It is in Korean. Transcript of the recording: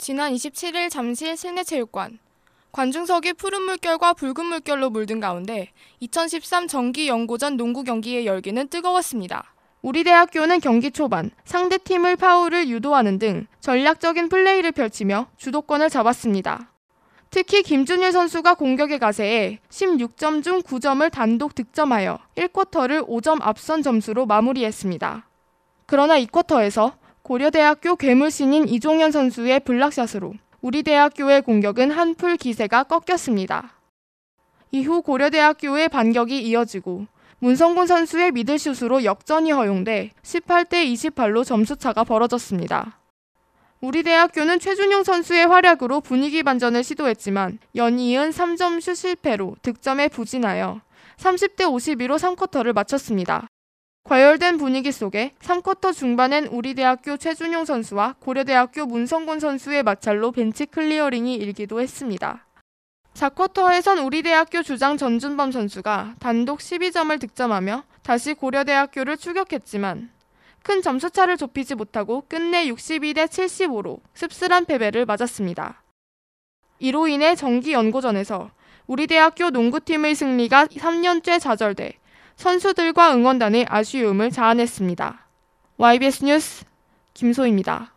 지난 27일 잠실 실내체육관 관중석이 푸른 물결과 붉은 물결로 물든 가운데 2013 정기 연고전 농구 경기의 열기는 뜨거웠습니다. 우리 대학교는 경기 초반 상대 팀을 파울을 유도하는 등 전략적인 플레이를 펼치며 주도권을 잡았습니다. 특히 김준일 선수가 공격의 가세에 16점 중 9점을 단독 득점하여 1쿼터를 5점 앞선 점수로 마무리했습니다. 그러나 2쿼터에서 고려대학교 괴물신인 이종현 선수의 블락샷으로 우리 대학교의 공격은 한풀 기세가 꺾였습니다. 이후 고려대학교의 반격이 이어지고 문성곤 선수의 미들슛으로 역전이 허용돼 18대 28로 점수차가 벌어졌습니다. 우리 대학교는 최준용 선수의 활약으로 분위기 반전을 시도했지만 연이은 3점 슛 실패로 득점에 부진하여 30대 52로 3쿼터를 마쳤습니다. 과열된 분위기 속에 3쿼터 중반엔 우리 대학교 최준용 선수와 고려대학교 문성곤 선수의 마찰로 벤치 클리어링이 일기도 했습니다. 4쿼터에선 우리 대학교 주장 전준범 선수가 단독 12점을 득점하며 다시 고려대학교를 추격했지만 큰 점수차를 좁히지 못하고 끝내 62대 75로 씁쓸한 패배를 맞았습니다. 이로 인해 정기 연고전에서 우리 대학교 농구팀의 승리가 3년째 좌절돼 선수들과 응원단의 아쉬움을 자아냈습니다. YBS 뉴스 김소입니다.